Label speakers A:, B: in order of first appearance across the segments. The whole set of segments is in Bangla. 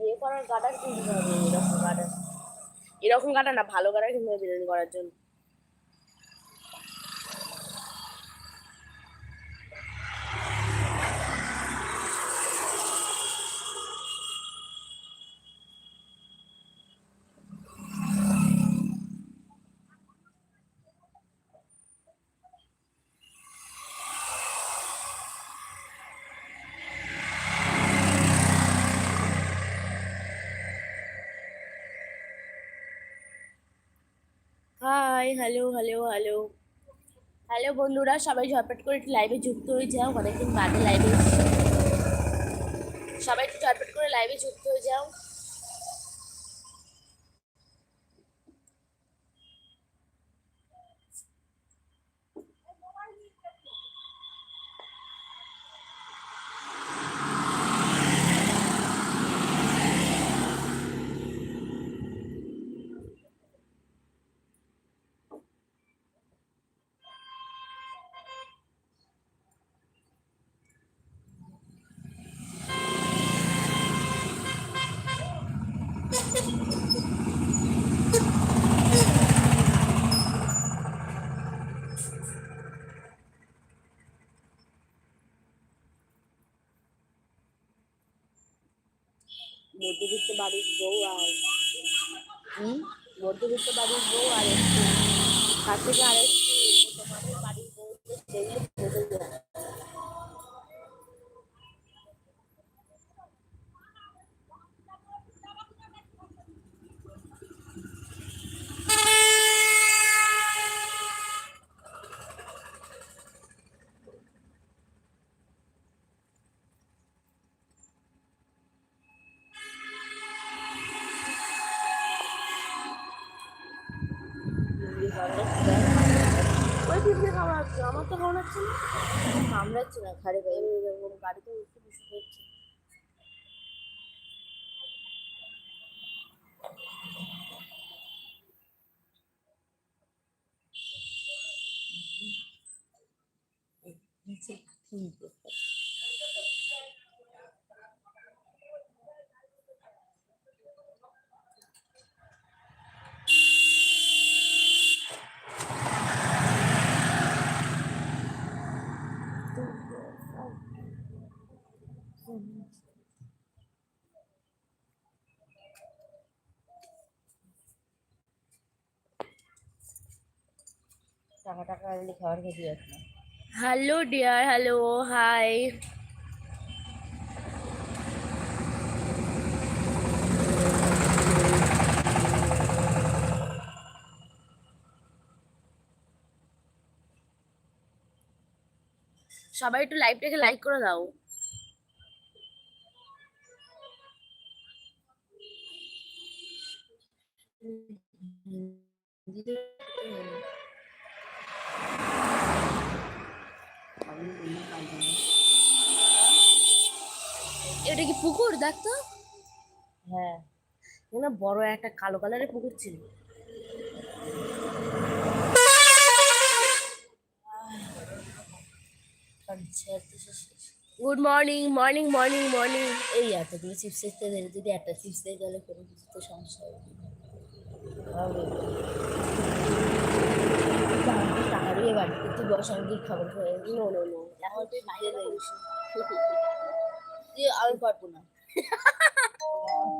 A: ইয়ে করার গার্ডার কিনতে এরকম গার্ডার এরকম গার্ডার না, ভালো গার্ডার কিনতে হবে করার জন্য। Hi, hello hello hello. Hello বন্ধুরা, সবাই ঝটপট করে একটু লাইভে যুক্ত হয়ে যাও, অনেকদিন বাদে লাইভে সবাই একটু ঝটপট করে লাইভে যুক্ত হয়ে যাও মধ্যবিত্ত বাড়ির বউ আর হুম? মধ্যবিত্ত বাড়ির বউ আর একটু তার থেকে আর একটু তোমাদের বাড়ির বউ বোঝা যায় ওই পিঁপড়ে কামড়াচ্ছে আমার তো কামড়াচ্ছে না কামড়াচ্ছে না ঘাড়ে বাইরে এরকম গাড়িতে উঠতে বসে পড়ছে
B: টাকা টাকা খাবার খেতে
A: হ্যালো ডিয়ার হ্যালো হাই। সবাই একটু লাইভটাকে লাইক করে দাও। এটা কি পুকুর দেখ তো
B: হ্যাঁ
A: এখানে বড় একটা কালো কালারের পুকুর ছিল। Good morning morning morning morning
B: এই এতগুলো চিপস এসতে ধরে যদি একটা চিপস দেয় তাহলে কোনো কিছু তো সমস্যা হবে দিয়ে বাড়িতে তুই বস আমি খাবার খাওয়াই
A: নো নো নো
B: এখন তুই বাইরে তুই আমি পারব না।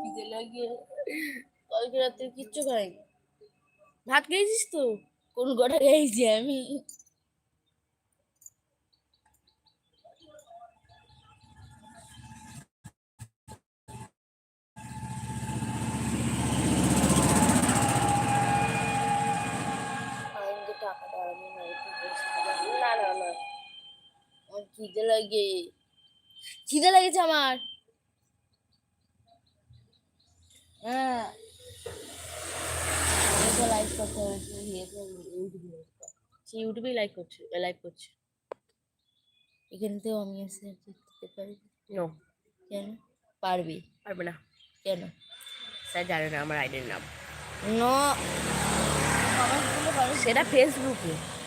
B: খিদে লাগে কালকে রাত্রে কিচ্ছু খাইনি।
A: ভাত খেয়েছিস তো?
B: কোন গোটা খাইছি আমি।
A: না না না
B: খিদে লাগে।
A: খিদে লেগেছে আমার।
B: হ্যাঁ। করতে
A: সে ইউটিউবেই করছে লাইভ করছে।
B: আমি পারি।
A: নো
B: কেন? পারবি?
A: পারবে না।
B: কেন?
A: স্যার জানে না আমার আইডির নাম।
B: নো আমার
A: সেটা ফেসবুকে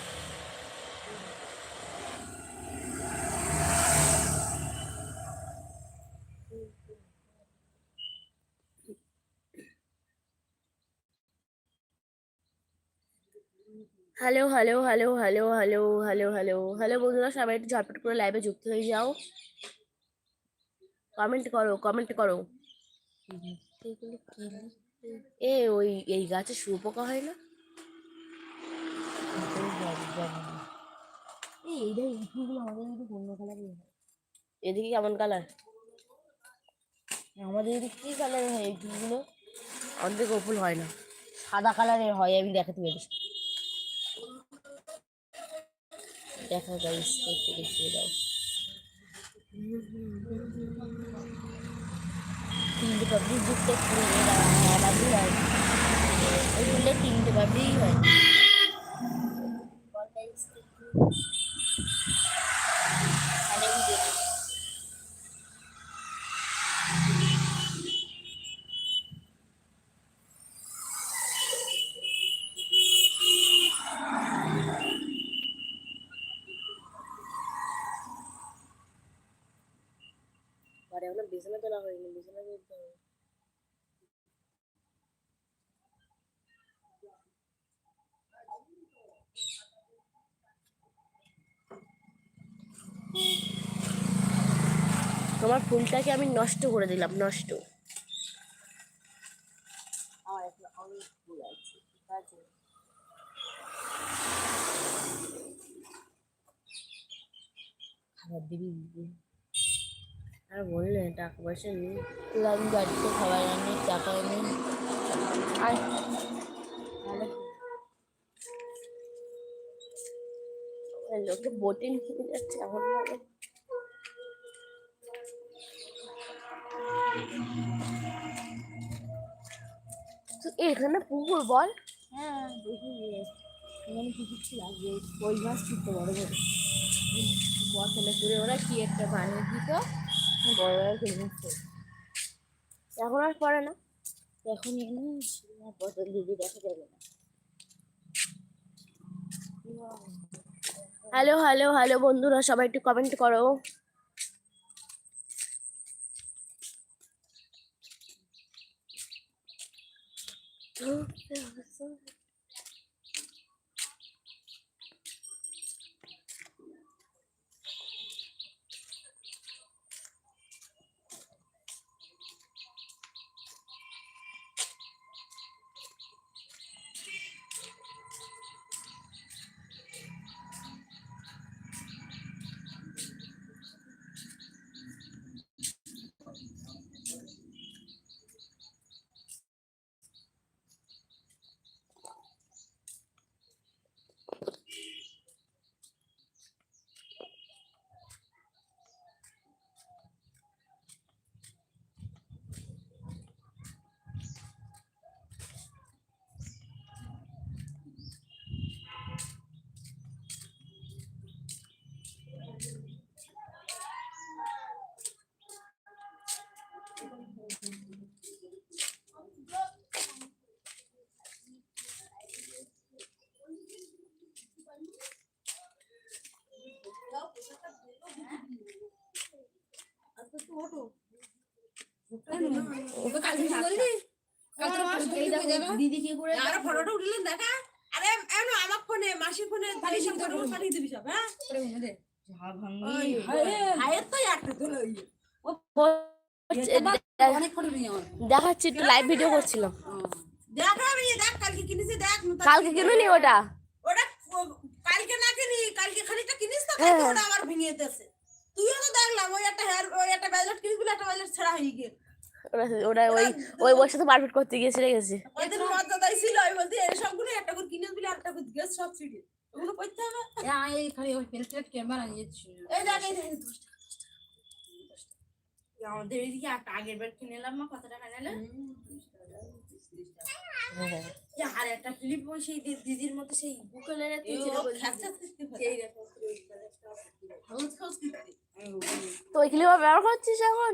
A: hello hello hello hello hello hello hello hello বন্ধুরা সবাই একটু ঝটপট করে লাইভে যুক্ত হয়ে যাও। কমেন্ট করো কমেন্ট করো। এ ওই এই গাছে শুয়োপোকা হয় না? এদিকে কেমন কালার
B: আমাদের এদিকে কি কালারের হয় এই ফুলগুলো?
A: আমাদের গোপুল হয় না।
B: সাদা কালারের হয় আমি দেখাতে পেরেছি।
A: দেখা গাইসকে একটু দেখিয়ে দাও
B: তিনটে পাবলি দুধটা খুলে মেলাদি হয়। ওই দুধটা তিনটে পাবলিই হয়।
A: বিছানা তোলা হয়নি বিছানা তুলতে হবে তোমার ফুলটাকে আমি নষ্ট করে দিলাম নষ্ট।
B: আমার এখন অনেক ফুল আছে।
A: খাবার দিবি? আর বললে, টাকা পয়সা নেই।
B: তুই আমি বাড়িতে খাবার আনি, টাকা এনে
A: আর লোকে বোটে নিয়ে যাচ্ছে, এমন ভাবে। এখানে পুকুর বল।
B: হ্যাঁ দেখি কিছু লাগবে? কই মাছ ছুটতে বড় বড় বতলে করে ওরা কি একটা বানিয়ে দিত? বড়।
A: এখন আর পড়ে না।
B: এখন বোতল দিদি দেখা যাবে না।
A: হ্যালো হ্যালো হ্যালো বন্ধুরা সবাই একটু কমেন্ট করো।
B: দিদি কি করে
C: আরে ফটোটা উঠলেন দেখা। আরে এমন আমার ফোনে মাসির ফোনে তাহলে সব ফটো পাঠিয়ে দিবি সব হ্যাঁ?
B: ঝা ভাঙি
C: হায়ের তো একটা তোলো
B: আমার
A: দেখাচ্ছি একটু লাইভ ভিডিও করছিলাম।
C: কালকে
A: ওটা?
C: কালকে না কিনি কালকে খানিকটা কিনিস তো
A: হ্যাঁ।
C: ওটা আবার ভেঙে যেতেছে তুইও তো দেখলাম ওই একটা হেয়ার ওই একটা ব্যালেট কিনিস বলে একটা ব্যালেট ছেঁড়া হয়ে গিয়ে।
A: ওরা ওই ওই ওর সাথে পারফেক্ট করতে গিয়ে ছিঁড়ে গেছে।
C: ওইদিন মর্যাদাই ছিল আমি বলছি এই সবগুলো একটা করে কিনে বলে একটা করে গেছ সব ছিঁড়ে। ওগুলো করতে হবে?
B: এই খালি ওই প্লেট ক্যামেরা নিয়ে
C: এই দেখ এই দেখ।
B: আমাদের এদিকে একটা আগের বার কিনে এলাম না কত টাকা নিলে আর একটা ক্লিপ ওই সেই দিদির মতো সেই বুকেলের।
A: তো ওই ক্লিপ ব্যবহার করছিস এখন?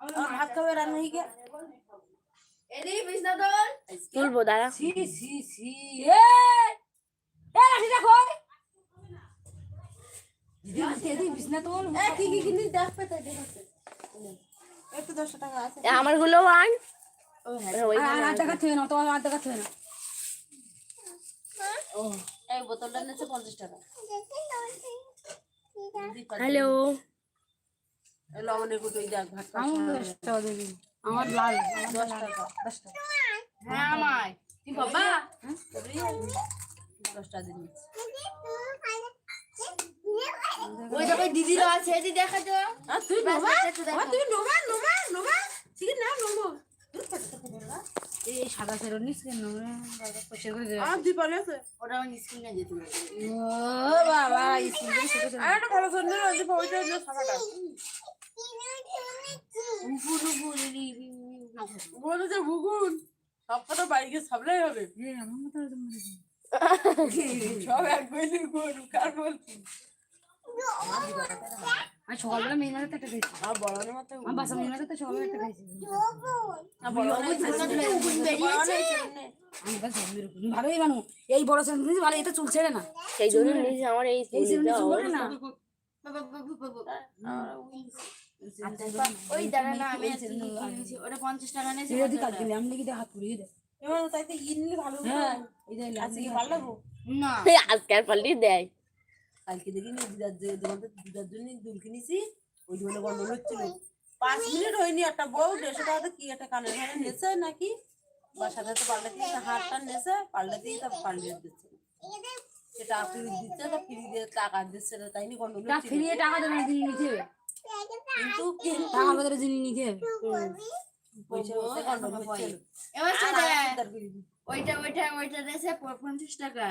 B: আমার
D: তুলবো দাঁড়া। গুলো আন।
C: হ্যাঁ।
E: টাকা থুয়ে না তোমার টাকা থুয়ে না
C: এই বোতলটা নিচ্ছে পঞ্চাশ টাকা।
D: হ্যালো।
C: লবণের গুঁটো দেখ ভাত
E: আমার লাল
C: দশ টাকা
E: দশ টাকা।
D: হ্যাঁ আমায়। তুই বাবা।
C: দশ টাকা দিয়ে
D: ওই দেখো দিদির আছে। দিদি দেখা তো।
C: তুই নোমা নোমা নোমা ঠিক না নোমো।
E: এই সাদা ফেরত নিস কেন? রে? করে দেবে
C: আর দুই আছে।
D: ওটা আমার স্ক্রিনে যেতে হবে
E: ও বাবা
C: ভালো সুন্দর ওই যে বলে ভুগুন সব কথা বাড়ি গিয়ে সামলাই হবে।
E: এ, আমার মতো।
C: সব এক কার বলছি
E: আমি সকালবেলা একটা খাইছি
C: আর
E: আমার বাসা সকালবেলা একটা খাইছি
C: আর
E: ভালোই এই বড় স্যান্ডউইচ ভালো এটা চুল ছেড়ে না।
D: সেই জন্য আমার এই
E: এই স্যান্ডউইচ চুল
D: চুলটা
E: করে না।
D: ওই দাঁড়া না আমি ওটা পঞ্চাশ টাকা নিয়েছি।
E: ছেড়ে দি কালকে আমি নাকি হাত পুড়িয়ে দে
C: এবার তাইতে ইনলে ভালো
E: হ্যাঁ
C: আজকে কি ভালো। লাগবো
D: না
A: আজকাল পাল্টি দেয়।
C: কালকে দেখি নি দিদার যে দিদার জন্য দুল কিনেছি ওই দোকানে গন্ডগোল হচ্ছিল। পাঁচ মিনিট হয়নি একটা বউ দেড়শো টাকাতে কি একটা কানের ঘরে নেছে নাকি? বা সাথে সাথে পাল্টাতে হাতটা নেছে পাল্টাতেই তার পাল্টে দিচ্ছে সেটা আপনি দিচ্ছে তা ফ্রি দিয়ে টাকা দিচ্ছে না তাই নি গন্ডগোল
E: তা
C: হচ্ছিল।
E: ফিরিয়ে টাকা দেবে জিনিস নিতে
C: কিন্তু
E: টাকা বদলে জিনিস নিতে হবে
C: পয়সা হচ্ছে গন্ডগোল হচ্ছিল
D: এবার ওইটা ওইটা ওইটা পঞ্চাশ টাকা।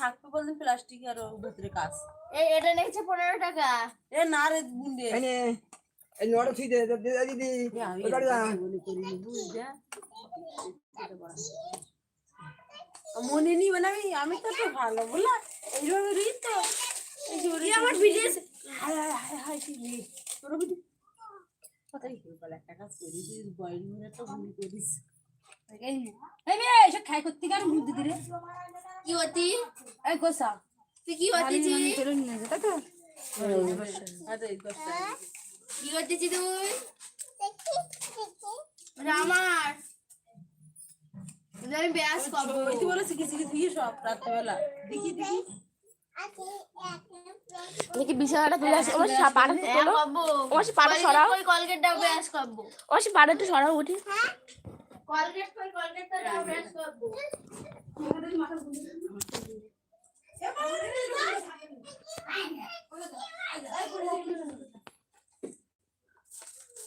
C: থাকবে বললেন প্লাস্টিক আর ওর কাজ।
D: এই এটা নিয়েছে পনেরো টাকা।
C: এ না রে বুন্ডে
A: এই নোড়া থুই দে দে দিদি।
C: মনে নি মানে আমি আমি তো একটু ভালো বলা এইভাবে রি তো। এই আমার ভিডিও হায় হায় হায় হায় কি রে? তোর ভিডিও কথা বলে একটা কাজ করি তুই মনে ভুল করিস।
E: এই নে। এই মেয়ে এসব খাই করতে কেন বুদ্ধি দিলে?
D: কি হতি
E: এই গোসা।
D: তুই কি হতিছি
E: চলে নিয়ে যা তো
C: আরে এই দশটা
D: কি করতেছি তুই? ওটা আমি ব্যাস করব
C: ওই তুই বলে শিখে শিখে দিয়ে সব রাত্রেবেলা। দেখি
A: বিছানাটা তুলে আসে।
D: হ্যাঁ
A: তোলো।
D: করব
A: আমার সরাও।
D: ওই কলগেটটা ব্যাস করব
A: আমার সে পাটা একটু সরাও উঠি।
D: কলগেট কই কলগেটটা দাও ব্যাস করব।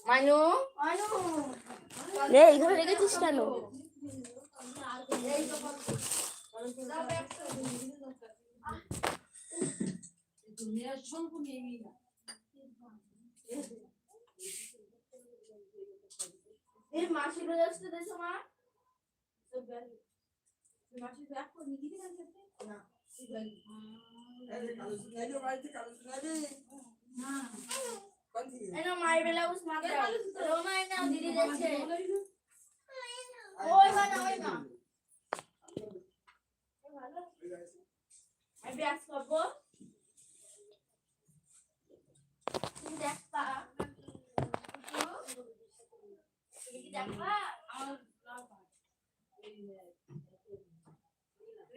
A: মানু? রে এইখানে রেখেছিস কেন?
D: এর মাসি রোজাস্তে দেছো মা এনো মায়ের বেলা উস মাকে রোমা এনো দিদি যাচ্ছে ওই মা না মা। আমি দেখবা।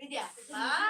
E: Lydia, Pak.